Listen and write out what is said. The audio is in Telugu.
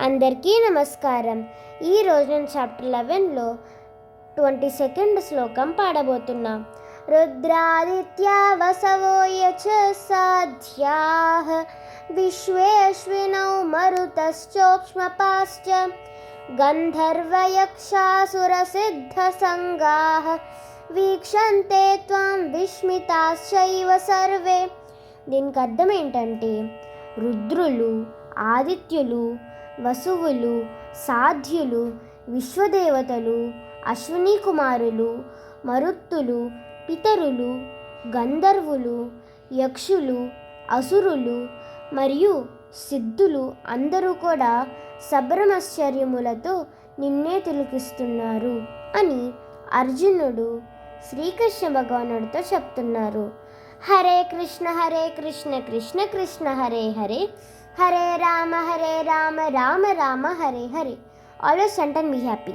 అందరికీ నమస్కారం. ఈరోజు నేను చాప్టర్ లెవెన్లో ట్వంటీ సెకండ్ శ్లోకం పాడబోతున్నా. రుద్రాదిత్యా వసవో యచ సాధ్యాః. విశ్వేశ్వినౌ మరుతశ్చోక్ష్మపాశ్చ గంధర్వయక్షాసురసిద్ధసంగాः. వీక్షంతే త్వం విస్మితాశ్చైవ సర్వే. దీనికి అర్థం ఏంటంటే రుద్రులు ఆదిత్యులు వసువులు సాధ్యులు విశ్వదేవతలు అశ్విని కుమారులు మరుత్తులు పితరులు గంధర్వులు యక్షులు అసురులు మరియు సిద్ధులు అందరూ కూడా సబ్రమశ్చర్యములతో నిన్నే తిలకిస్తున్నారు అని అర్జునుడు శ్రీకృష్ణ భగవానుడితో చెప్తున్నారు. Hare Krishna Hare Krishna Krishna Krishna, Hare Hare. Hare Rama Hare Rama Rama Rama, Hare Hare. Always chant and be happy